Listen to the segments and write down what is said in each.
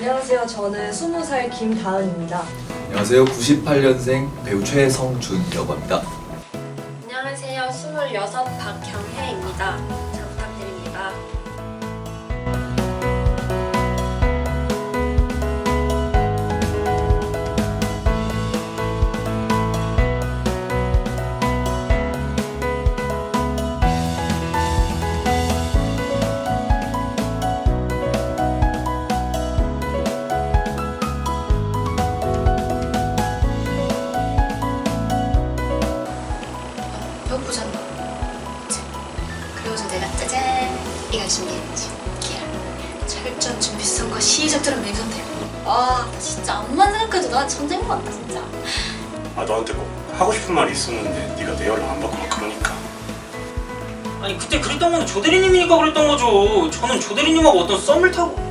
안녕하세요. 저는 20살 김다은입니다. 안녕하세요. 98년생 배우 최성준이라고 합니다. 안녕하세요. 26 박경혜입니다. 잘 부탁드립니다. 내가 짜잔 이걸 준비했지. 기야. 철저한 준비 성과 시작처럼 맹상태. 아, 나 진짜 암만 생각해도 나 천재인 것 같다 진짜. 아 너한테 꼭 하고 싶은 말이 있었는데 네가 내 연락 안 받고 막 그러니까 아니 그때 그랬던 건 조대리님이니까 그랬던 거죠. 저는 조대리님하고 어떤 썸을 타고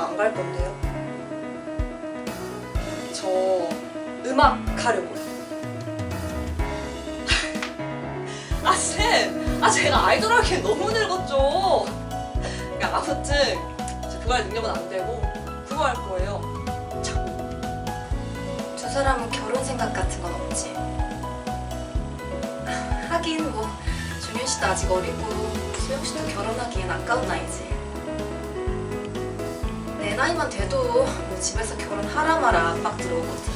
대학 안 갈 건데요. 저 음악 하려고요. 아 쌤, 아 제가 아이돌 하기엔 너무 늙었죠. 그러니까 아무튼 이제 그거 할 능력은 안 되고 그거 할 거예요. 두 사람은 결혼 생각 같은 건 없지. 하긴 뭐 준현 씨도 아직 어리고 수영 씨도 결혼하기엔 아까운 나이지. 내 나이만 돼도 뭐 집에서 결혼하라 마라 압박 들어오거든.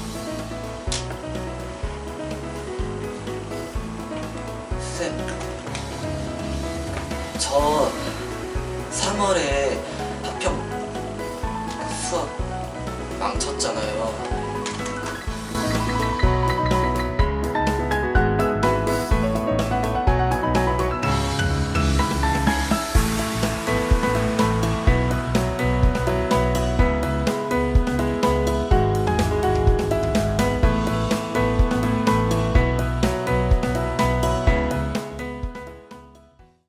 쌤, 저 3월에 파평 수학 망쳤잖아요.